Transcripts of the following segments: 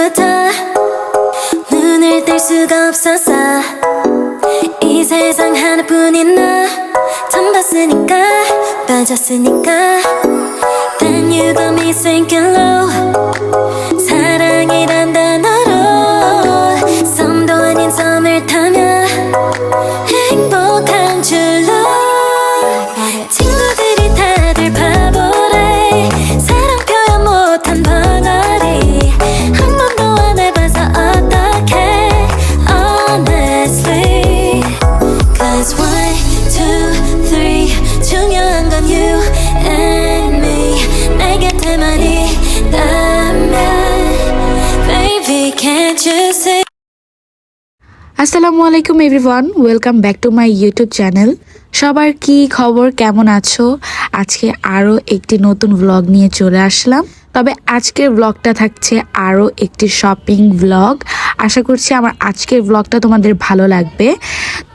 전부터 눈을 뗄 수가 없었어 이 세상 하나뿐인 너 처음 봤으니까 빠졌으니까. Then you got me sinking low আসসালামু আলাইকুম everyone welcome back to my YouTube channel সবার কি খবর? কেমন আছো? আজকে আরও একটি নতুন ব্লগ নিয়ে চলে আসলাম। তবে আজকের ব্লগটা থাকছে আরও একটি শপিং ব্লগ আশা করছি আমার আজকের ব্লগটা তোমাদের ভালো লাগবে।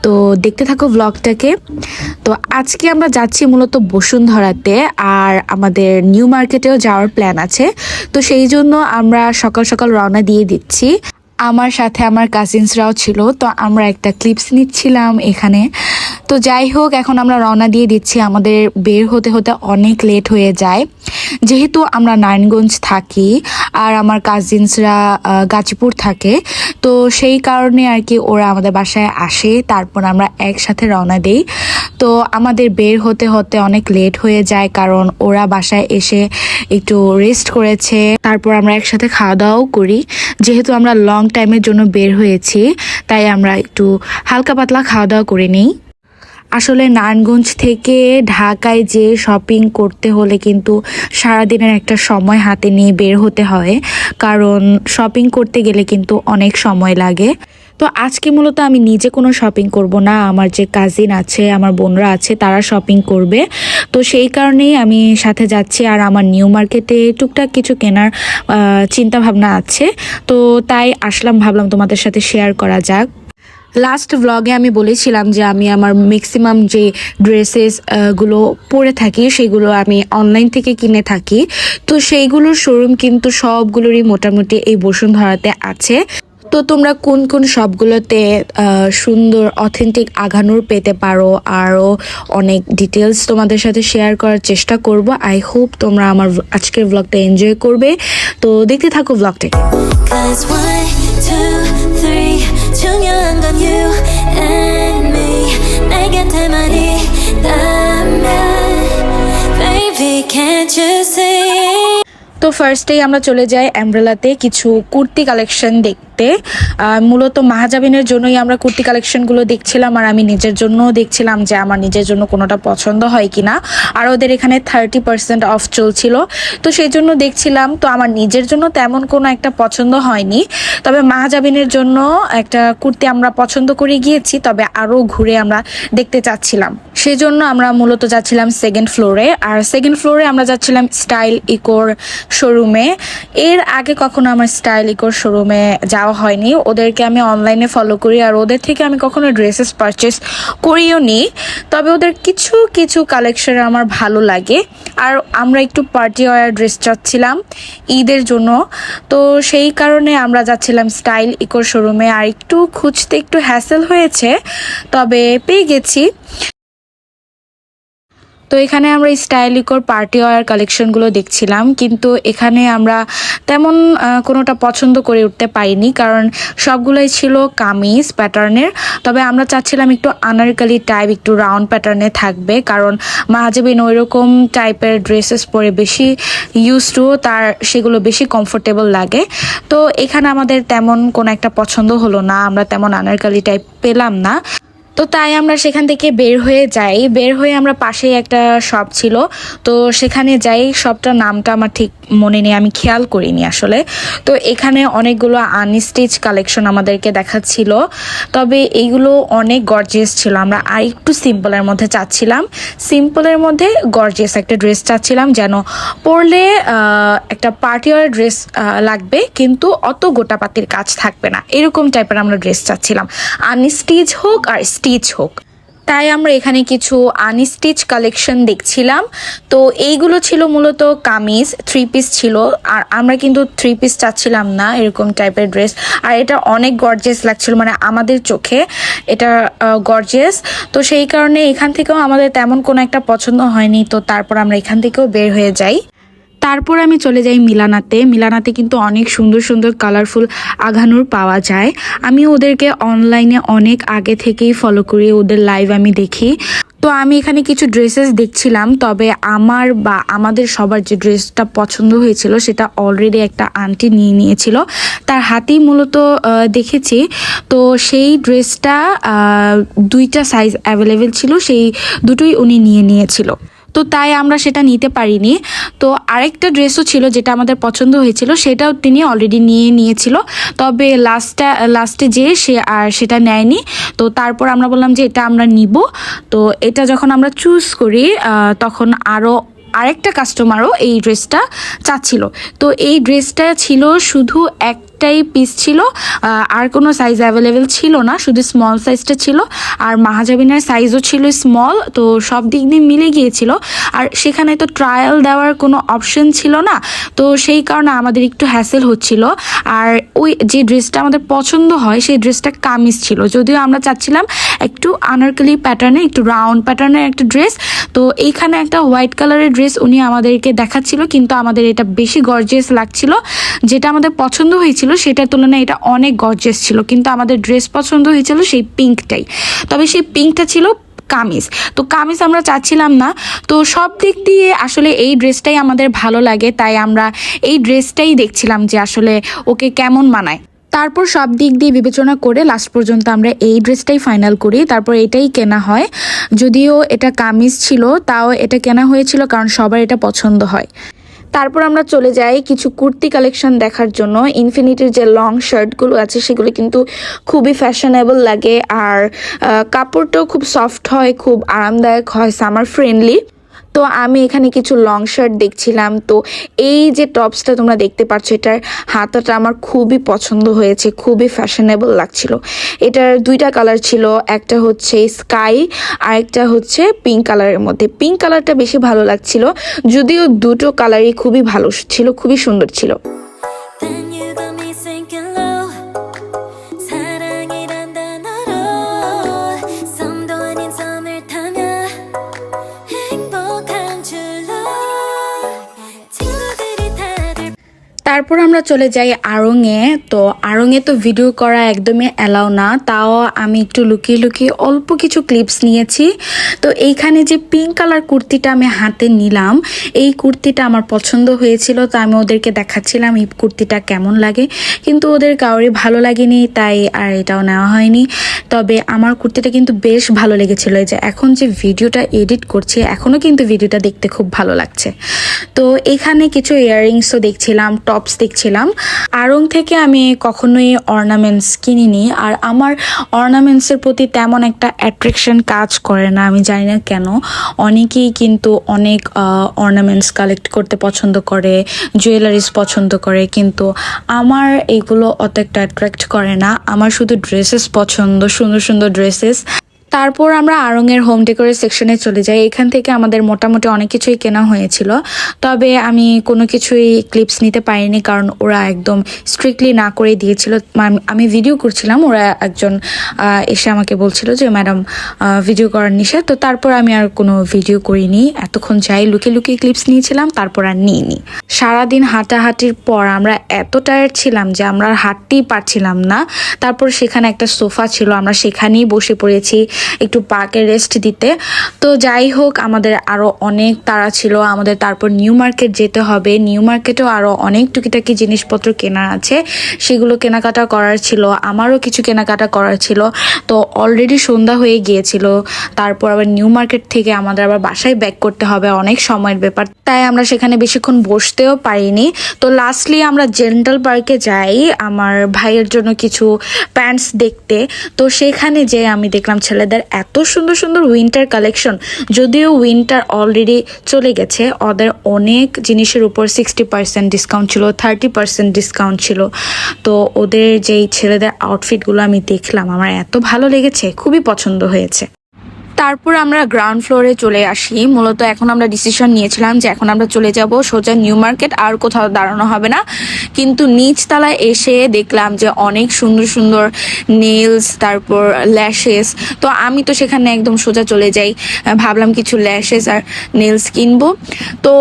তো দেখতে থাকো ব্লগটাকে তো আজকে আমরা যাচ্ছি মূলত বসুন্ধরাতে, আর আমাদের নিউ মার্কেটেও যাওয়ার প্ল্যান আছে। তো সেই জন্য আমরা সকাল সকাল রওনা দিয়ে দিচ্ছি। আমার সাথে আমার কাজিনসরাও ছিল, তো আমরা একটা ক্লিপস নিচ্ছিলাম এখানে। তো যাই হোক, এখন আমরা রওনা দিয়ে দিচ্ছি। আমাদের বের হতে হতে অনেক লেট হয়ে যায়। যেহেতু আমরা নারায়ণগঞ্জ থাকি আর আমার কাজিনসরা গাজীপুর থাকে, তো সেই কারণে আর কি ওরা আমাদের বাসায় আসে, তারপর আমরা একসাথে রওনা দিই। তো আমাদের বের হতে হতে অনেক লেট হয়ে যায়, কারণ ওরা বাসায় এসে একটু রেস্ট করেছে। তারপর আমরা একসাথে খাওয়া দাওয়াও করি। যেহেতু আমরা লং টাইমের জন্য বের হয়েছি, তাই আমরা একটু হালকা পাতলা খাওয়া দাওয়া করে নিই। আসলে নারায়ণগঞ্জ থেকে ঢাকায় যে শপিং করতে হলে কিন্তু সারাদিনের একটা সময় হাতে নিয়ে বের হতে হয়। কারণ শপিং করতে গেলে কিন্তু অনেক সময় লাগে। তো আজকে মূলত আমি নিজে কোনো শপিং করব না, আমার যে কাজিন আছে, আমার বোনরা আছে, তারা শপিং করবে। তো সেই কারণেই আমি সাথে যাচ্ছি আর আমার নিউ মার্কেটে টুকটাক কিছু কেনার চিন্তা ভাবনা আছে। তো তাই আসলাম, ভাবলাম তোমাদের সাথে শেয়ার করা যাক। লাস্ট ভ্লগে আমি বলেছিলাম যে আমি আমার ম্যাক্সিমাম যে ড্রেসেসগুলো পরে থাকি, সেগুলো আমি অনলাইন থেকে কিনে থাকি। তো সেইগুলোর শোরুম কিন্তু সবগুলোরই মোটামুটি এই বসুন্ধরাতে আছে। তো তোমরা কোন কোন সবগুলোতে সুন্দর অথেন্টিক আঘানুর পেতে পারো আরও অনেক ডিটেলস তোমাদের সাথে শেয়ার করার চেষ্টা করব। আই হোপ তোমরা আমার আজকের ব্লগটা এনজয় করবে। তো দেখতে থাকো ব্লগটাকে 중요한 건 you and me 내 곁에만 있다면 Baby can't you see তো ফার্স্টেই আমরা চলে যাই অ্যাম্ব্রেলাতে কিছু কুর্তি কালেকশন দেখতে আহ, মূলত মাহাজাবিনের জন্যই আমরা কুর্তি কালেকশনগুলো দেখছিলাম আর আমি নিজের জন্যও দেখছিলাম যে আমার নিজের জন্য কোনোটা পছন্দ হয় কিনা। আর ওদের এখানে থার্টি পার্সেন্ট অফ চলছিল। তো সেই জন্য দেখছিলাম তো আমার নিজের জন্য তেমন কোনো একটা পছন্দ হয়নি। তবে মাহাজাবিনের জন্য একটা কুর্তি আমরা পছন্দ করে গিয়েছি তবে আরও ঘুরে আমরা দেখতে চাচ্ছিলাম। সেই জন্য আমরা মূলত যাচ্ছিলাম সেকেন্ড ফ্লোরে আর সেকেন্ড ফ্লোরে আমরা যাচ্ছিলাম স্টাইল ইকোর শোরুমে এর আগে কখনো আমার স্টাইল ইকোর শোরুমে যাওয়া হয়নি। ওদেরকে আমি অনলাইনে ফলো করি আর ওদের থেকে আমি কখনো ড্রেসেস পারচেস করিও নি। তবে ওদের কিছু কিছু কালেকশন আমার ভালো লাগে। আর আমরা একটু পার্টি ওয়ার ড্রেস চাচ্ছিলাম ঈদের জন্য। তো সেই কারণে আমরা যাচ্ছিলাম স্টাইল ইকো শোরুমে আর একটু খুঁজতে একটু হ্যাসেল হয়েছে, তবে পেয়ে গেছি। তো এখানে আমরা স্টাইলিকোর পার্টি ওয়ার কালেকশনগুলো দেখছিলাম, কিন্তু এখানে আমরা তেমন কোনোটা পছন্দ করে উঠতে পারিনি, কারণ সবগুলোই ছিল কামিজ প্যাটার্নের। তবে আমরা চাচ্ছিলাম একটু আনারকালি টাইপ একটু রাউন্ড প্যাটার্নে থাকবে, কারণ মাহাজাবিন ওই রকম টাইপের ড্রেসেস পরে বেশি ইউজ টু তার সেগুলো বেশি কমফোর্টেবল লাগে। তো এখানে আমাদের তেমন কোনো একটা পছন্দ হলো না, আমরা তেমন আনারকালি টাইপ পেলাম না। তো তাই আমরা সেখান থেকে বের হয়ে যাই। বের হয়ে আমরা পাশেই একটা শপ ছিল। তো সেখানে যাই শপটার নামটা আমার ঠিক মনে নেই, আমি খেয়াল করিনি আসলে। তো এখানে অনেকগুলো আনস্টিচ কালেকশন আমাদেরকে দেখাচ্ছিল। তবে এইগুলো অনেক গর্জিয়াস ছিল। আমরা আর একটু সিম্পলের মধ্যে চাচ্ছিলাম। সিম্পলের মধ্যে গর্জিয়াস একটা ড্রেস চাচ্ছিলাম যেন পরলে একটা পার্টি ওয়ার ড্রেস লাগবে, কিন্তু অত গোটাপাতির কাজ থাকবে না। এরকম টাইপের আমরা ড্রেস চাচ্ছিলাম। আনস্টিচ হোক আর স্টিচ হোক। তাই আমরা এখানে কিছু আনস্টিচ কালেকশন দেখছিলাম। তো এইগুলো ছিল মূলত কামিজ থ্রি পিস ছিল। আর আমরা কিন্তু থ্রি পিস চাচ্ছিলাম না এরকম টাইপের ড্রেস আর এটা অনেক গর্জেস লাগছিল মানে আমাদের চোখে এটা গর্জেস তো সেই কারণে এখান থেকেও আমাদের তেমন কোনো একটা পছন্দ হয়নি। তো তারপর আমরা এখান থেকেও বের হয়ে যাই। তারপর আমি চলে যাই মিলানাতে। মিলানাতে কিন্তু অনেক সুন্দর সুন্দর কালারফুল আঘানুর পাওয়া যায়। আমি ওদেরকে অনলাইনে অনেক আগে থেকেই ফলো করি, ওদের লাইভ আমি দেখি। তো আমি এখানে কিছু ড্রেসেস দেখছিলাম, তবে আমার বা আমাদের সবার যে ড্রেসটা পছন্দ হয়েছিল, সেটা অলরেডি একটা আন্টি নিয়ে নিয়েছিল। তার হাতেই মূলত দেখেছি। তো সেই ড্রেসটা দুইটা সাইজ অ্যাভেলেবেল ছিল, সেই দুটোই উনি নিয়ে নিয়েছিল। তো তাই আমরা সেটা নিতে পারিনি। তো আরেকটা ড্রেসও ছিল যেটা আমাদের পছন্দ হয়েছিল, সেটাও তিনি অলরেডি নিয়ে নিয়েছিল। তবে লাস্টটা লাস্টে যেয়ে সে আর সেটা নেয়নি, তো তারপর আমরা বললাম যে এটা আমরা নিব। তো এটা যখন আমরা চুজ করি তখন আরও আরেকটা কাস্টমারও এই ড্রেসটা চাচ্ছিল। তো এই ড্রেসটা ছিল শুধু একটাই পিস ছিল। আর কোনো সাইজ অ্যাভেলেবেল ছিল না, শুধু স্মল সাইজটা ছিল। আর মাহাজাবিনের সাইজও ছিল স্মল তো সব দিক দিয়ে মিলে গিয়েছিল। আর সেখানে তো ট্রায়াল দেওয়ার কোনো অপশন ছিল না, তো সেই কারণে আমাদের একটু হ্যাসেল হচ্ছিল। আর ওই যে ড্রেসটা আমাদের পছন্দ হয়, সেই ড্রেসটা কামিজ ছিল। যদিও আমরা চাচ্ছিলাম একটু আনারকলি প্যাটার্নে একটু রাউন্ড প্যাটার্নের একটা ড্রেস তো এইখানে একটা হোয়াইট কালারের ড্রেস উনি আমাদেরকে দেখাচ্ছিল, কিন্তু আমাদের এটা বেশি গর্জিয়াস লাগছিল। যেটা আমাদের পছন্দ হয়েছিল সেটার তুলনায় এটা অনেক গর্জেস ছিল, কিন্তু আমাদের ড্রেস পছন্দ হয়েছিল সেই পিঙ্কটাই তবে সেই পিঙ্কটা ছিল কামিজ। তো কামিজ আমরা চাচ্ছিলাম না, তো সব দিক দিয়ে আসলে এই ড্রেসটাই আমাদের ভালো লাগে, তাই আমরা এই ড্রেসটাই দেখছিলাম যে আসলে ওকে কেমন মানায়। তারপর সব দিক দিয়ে বিবেচনা করে লাস্ট পর্যন্ত আমরা এই ড্রেসটাই ফাইনাল করি, তারপর এটাই কেনা হয়। যদিও এটা কামিজ ছিল, তাও এটা কেনা হয়েছিল কারণ সবার এটা পছন্দ হয়। তারপর আমরা চলে যাই কিছু কুর্তি কালেকশন দেখার জন্য। ইনফিনিটির যে লং শার্টগুলো আছে, সেগুলো কিন্তু খুবই ফ্যাশনেবল লাগে। আর কাপড়টাও খুব সফট হয়, খুব আরামদায়ক হয় সামার ফ্রেন্ডলি তো আমি এখানে কিছু লং শার্ট দেখছিলাম। তো এই যে টপসটা তোমরা দেখতে পাচ্ছ, এটার হাতাটা আমার খুবই পছন্দ হয়েছে, খুবই ফ্যাশনেবল লাগছিল। এটার দুইটা কালার ছিল, একটা হচ্ছে স্কাই আর একটা হচ্ছে পিঙ্ক কালারের মধ্যে। পিঙ্ক কালারটা বেশি ভালো লাগছিল, যদিও দুটো কালারই খুবই ভালো ছিল, খুবই সুন্দর ছিল। তারপর আমরা চলে যাই আড়ংয়ে তো আড়ংয়ে তো ভিডিও করা একদমই অ্যালাউ না। তাও আমি একটু লুকিয়ে লুকিয়ে অল্প কিছু ক্লিপস নিয়েছি। তো এইখানে যে পিঙ্ক কালার কুর্তিটা আমি হাতে নিলাম, এই কুর্তিটা আমার পছন্দ হয়েছিল, তো আমি ওদেরকে দেখাচ্ছিলাম এই কুর্তিটা কেমন লাগে। কিন্তু ওদের কাউরি ভালো লাগেনি, তাই আর এটাও নেওয়া হয়নি। তবে আমার কুর্তিটা কিন্তু বেশ ভালো লেগেছিল। যে এখন যে ভিডিওটা এডিট করছি এখনও কিন্তু ভিডিওটা দেখতে খুব ভালো লাগছে। তো এখানে কিছু ইয়াররিংসও দেখছিলাম টপস দেখছিলাম আড়ং থেকে আমি কখনোই অর্নামেন্টস কিনিনি, আর আমার অর্নামেন্টসের প্রতি তেমন একটা অ্যাট্রাকশন কাজ করে না, আমি জানি না কেন। অনেকেই কিন্তু অনেক অর্নামেন্টস কালেক্ট করতে পছন্দ করে জুয়েলারিস পছন্দ করে, কিন্তু আমার এইগুলো অত একটা অ্যাট্রাক্ট করে না। আমার শুধু ড্রেসেস পছন্দ, সুন্দর সুন্দর ড্রেসেস তারপর আমরা আড়ংয়ের হোম ডেকোরের সেকশনে চলে যাই। এখান থেকে আমাদের মোটামুটি অনেক কিছুই কেনা হয়েছিল। তবে আমি কোনো কিছুই ক্লিপস নিতে পারিনি কারণ ওরা একদম স্ট্রিক্টলি না করে দিয়েছিল। আমি ভিডিও করছিলাম, ওরা একজন এসে আমাকে বলছিল যে ম্যাডাম ভিডিও করার নিষেধ। তো তারপর আমি আর কোনো ভিডিও করিনি। এতক্ষণ যাই লুকিয়ে লুকিয়ে ক্লিপস নিয়েছিলাম, তারপর আর নিইনি। সারাদিন হাঁটাহাঁটির পর আমরা এত টায়ার্ড ছিলাম যে আমরা হাঁটতেই পারছিলাম না। তারপর সেখানে একটা সোফা ছিল, আমরা সেখানেই বসে পড়েছি। একটু পার্কে রেস্ট দিতে। তো যাই হোক, আমাদের আরও অনেক তাড়া ছিল। আমাদের তারপর নিউ মার্কেট যেতে হবে। নিউ মার্কেটেও আরও অনেক টুকিটাকি জিনিসপত্র কেনার আছে। সেগুলো কেনাকাটা করার ছিল। আমারও কিছু কেনাকাটা করার ছিল। তো অলরেডি সন্ধ্যা হয়ে গিয়েছিল। তারপর আবার নিউ মার্কেট থেকে আমাদের আবার বাসায় ব্যাক করতে হবে। অনেক সময়ের ব্যাপার। তাই আমরা সেখানে বেশিক্ষণ বসতেও পারিনি। তো লাস্টলি আমরা জেন্টাল পার্কে যাই আমার ভাইয়ের জন্য কিছু প্যান্টস দেখতে। তো সেখানে যে আমি দেখলাম ছেলেদের এত সুন্দর সুন্দর উইন্টার কালেকশন যদিও উইন্টার অলরেডি চলে গেছে। ওদের অনেক জিনিসের উপর সিক্সটি পার্সেন্ট ডিসকাউন্ট ছিল থার্টি পার্সেন্ট ডিসকাউন্ট ছিল। তো ওদের যেই ছেলেদের আউটফিটগুলো আমি দেখলাম, আমার এত ভালো লেগেছে, খুবই পছন্দ হয়েছে। তারপর আমরা গ্রাউন্ড ফ্লোরে চলে আসি। মূলত এখন আমরা ডিসিশন নিয়েছিলাম যে এখন আমরা চলে যাব সোজা নিউ মার্কেট, আর কোথাও দাঁড়ানো হবে না। কিন্তু নিচ তলায় এসে দেখলাম যে অনেক সুন্দর সুন্দর নেলস তারপর ল্যাশেস তো আমি তো সেখানে একদম সোজা চলে যাই। ভাবলাম কিছু ল্যাশেস আর নেলস কিনবো। তো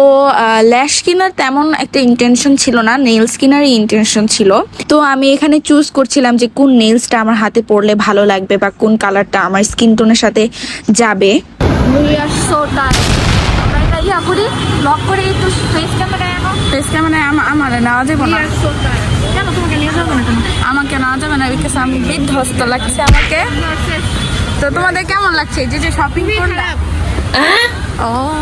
ল্যাশ কেনার তেমন একটা ইন্টেনশন ছিল না নেলস কেনারই ইন্টেনশন ছিল। তো আমি এখানে চুজ করছিলাম যে কোন নেলসটা আমার হাতে পরলে ভালো লাগবে বা কোন কালারটা আমার স্কিন টোনের সাথে যাবে. আমরা নেওয়া যাবে না। আমাকে নেওয়া যাবে না বিকজ আমি বিধ্বস্ত লাগছে আমাকে। তো তোমাদের কেমন লাগছে? যে যে শপিং করলাম। ও।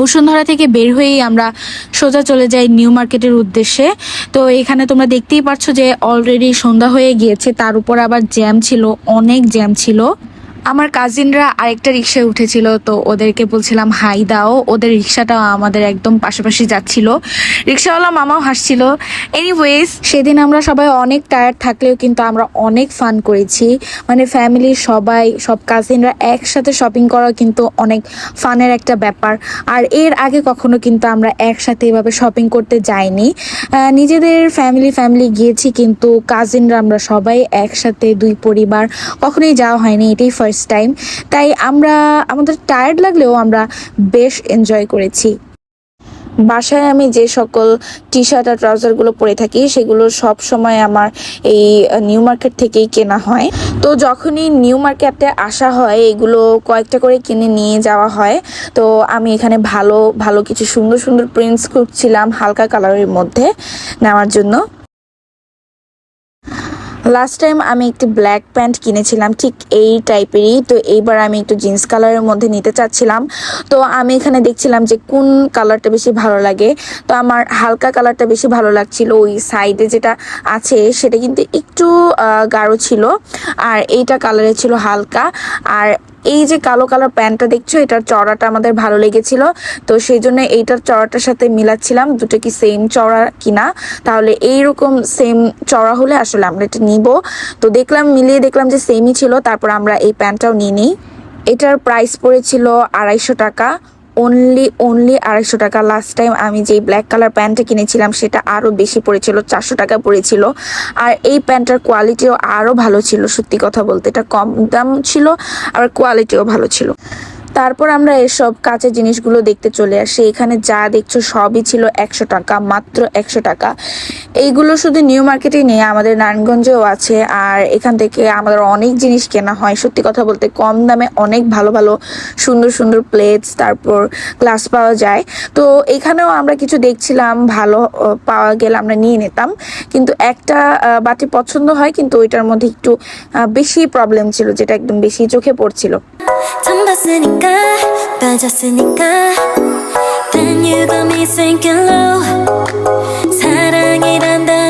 বসুন্ধরা থেকে বের হয়েই আমরা সোজা চলে যাই নিউ মার্কেটের উদ্দেশ্যে। তো এখানে তোমরা দেখতেই পাচ্ছ যে অলরেডি সন্ধ্যা হয়ে গিয়েছে, তার উপর আবার জ্যাম ছিল, অনেক জ্যাম ছিল। আমার কাজিনরা আরেকটা রিক্সায় উঠেছিল, তো ওদেরকে বলছিলাম, হাই, দাও। ওদের রিক্সাটাও আমাদের একদম পাশাপাশি যাচ্ছিল। রিক্সাওয়ালা মামাও হাসছিল। এনিওয়েজ সেদিন আমরা সবাই অনেক টায়ার্ড থাকলেও কিন্তু আমরা অনেক ফান করেছি। মানে ফ্যামিলির সবাই, সব কাজিনরা একসাথে শপিং করা কিন্তু অনেক ফানের একটা ব্যাপার। আর এর আগে কখনো কিন্তু আমরা একসাথে এভাবে শপিং করতে যাইনি। নিজেদের ফ্যামিলি ফ্যামিলি গিয়েছি কিন্তু কাজিনরা আমরা সবাই একসাথে দুই পরিবার কখনোই যাওয়া হয়নি। এটাই ফার্স্ট টাইম তাই আমরা, আমাদের টায়ার্ড লাগলেও আমরা বেশ এনজয় করেছি। বাসায় আমি যে সকল টি শার্ট আর ট্রাউজারগুলো পরে থাকি, সেগুলো সব সময় আমার এই নিউ মার্কেট থেকেই কেনা হয়। তো যখনই নিউ মার্কেটে আসা হয়, এগুলো কয়েকটা করে কিনে নিয়ে যাওয়া হয়। তো আমি এখানে ভালো ভালো কিছু সুন্দর সুন্দর প্রিন্টস খুঁজছিলাম হালকা কালারের মধ্যে নেওয়ার জন্য। লাস্ট টাইম আমি একটি ব্ল্যাক প্যান্ট কিনেছিলাম, ঠিক এই টাইপেরই তো এইবার আমি একটু জিন্স কালারের মধ্যে নিতে চাচ্ছিলাম। তো আমি এখানে দেখছিলাম যে কোন কালারটা বেশি ভালো লাগে। তো আমার হালকা কালারটা বেশি ভালো লাগছিল, ওই সাইডে যেটা আছে, সেটা কিন্তু একটু গাঢ় ছিল। আর এইটা কালারে ছিল হালকা। আর এই যে কালো কালার প্যান্টটা দেখছ, এটার চড়াটা আমাদের ভালো লেগেছিল। তো সেই জন্য এইটার চড়াটার সাথে মিলাচ্ছিলাম, দুটো কি সেম চড়া কিনা? তাহলে এইরকম সেম চড়া হলে আসলে আমরা এটা নিব। তো দেখলাম, মিলিয়ে দেখলাম যে সেমই ছিল, তারপর আমরা এই প্যান্টটাও নিয়ে নিই। এটার প্রাইস পড়েছিল আড়াইশো টাকা। অনলি অনলি আড়াইশো টাকা। লাস্ট টাইম আমি যেই ব্ল্যাক কালার প্যান্টটা কিনেছিলাম, সেটা আরও বেশি পড়েছিল, চারশো টাকা পড়েছিল। আর এই প্যান্টটার কোয়ালিটিও আরও ভালো ছিল, সত্যি কথা বলতে। এটা কম দাম ছিল, আর কোয়ালিটিও ভালো ছিল। তারপর আমরা এসব কাঁচের জিনিসগুলো দেখতে চলে আসি। এখানে যা দেখছ সবই ছিল একশো টাকা, মাত্র একশো টাকা। এইগুলো শুধু নিউ মার্কেটেই নেই, আমাদের নারায়ণগঞ্জেও আছে। আর এখান থেকে আমাদের অনেক জিনিস কেনা হয়, সত্যি কথা বলতে কম দামে অনেক ভালো ভালো সুন্দর সুন্দর প্লেটস তারপর গ্লাস পাওয়া যায়। তো এখানেও আমরা কিছু দেখছিলাম, ভালো পাওয়া গেলে আমরা নিয়ে নিতাম। কিন্তু একটা বাটি পছন্দ হয়, কিন্তু ওইটার মধ্যে একটু বেশি প্রবলেম ছিল, যেটা একদম বেশি চোখে পড়ছিল। 처음 봤으니까 빠졌으니까 Then you got me sinking low 사랑이란 단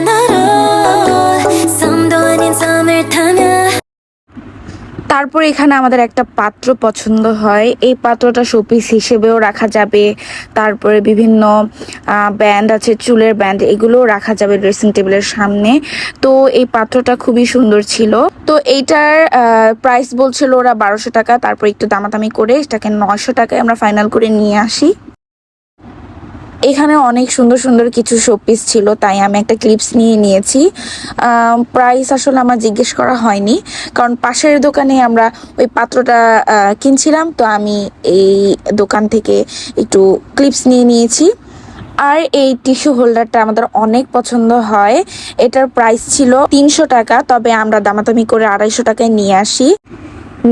তারপর এখানে আমাদের একটা পাত্র পছন্দ হয়। এই পাত্রটা শোপিস হিসেবেও রাখা যাবে। তারপরে বিভিন্ন ব্যান্ড আছে, চুলের ব্যান্ড, এগুলোও রাখা যাবে ড্রেসিং টেবিলের সামনে। তো এই পাত্রটা খুবই সুন্দর ছিল। তো এইটার প্রাইস বলছিল ওরা বারোশো টাকা। তারপর একটু দামাদামি করে এটাকে নয়শো টাকায় আমরা ফাইনাল করে নিয়ে আসি। এখানে অনেক সুন্দর সুন্দর কিছু শোপিস ছিল, তাই আমি একটা ক্লিপস নিয়ে নিয়েছি। প্রাইস আসলে আমার জিজ্ঞেস করা হয়নি, কারণ পাশের দোকানে আমরা ওই পাত্রটা কিনছিলাম, তো আমি এই দোকান থেকে একটু ক্লিপস নিয়ে নিয়েছি। আর এই টিস্যু হোল্ডারটা আমাদের অনেক পছন্দ হয়, এটার প্রাইস ছিল তিনশো টাকা, তবে আমরা দামাদামি করে আড়াইশো টাকায় নিয়ে আসি।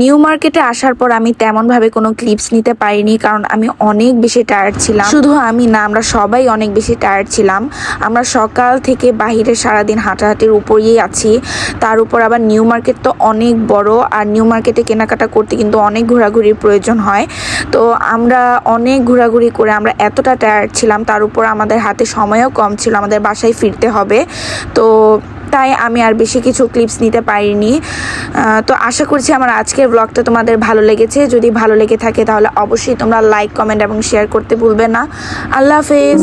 নিউ মার্কেটে আসার পর আমি তেমন ভাবে কোনো ক্লিপস নিতে পারিনি, কারণ আমি অনেক বেশি টায়ার্ড ছিলাম। শুধু আমি না, আমরা সবাই অনেক বেশি টায়ার্ড ছিলাম। আমরা সকাল থেকে বাহিরে সারাদিন হাঁটাহাঁটির উপরেই আছি। তার উপর আবার নিউ মার্কেট তো অনেক বড়, আর নিউ মার্কেটে কেনাকাটা করতে কিন্তু অনেক ঘোরাঘুরির প্রয়োজন হয়। তো আমরা অনেক ঘোরাঘুরি করে আমরা এতটা টায়ার্ড ছিলাম, তার উপর আমাদের হাতে সময়ও কম ছিল, আমাদের বাসায় ফিরতে হবে। তো তাই আমি আর বেশি কিছু ক্লিপস নিতে পারিনি। তো আশা করছি আমার আজকের ব্লগটা তোমাদের ভালো লেগেছে। যদি ভালো লেগে থাকে তাহলে অবশ্যই তোমরা লাইক কমেন্ট এবং শেয়ার করতে ভুলবে না। আল্লাহ হাফেজ।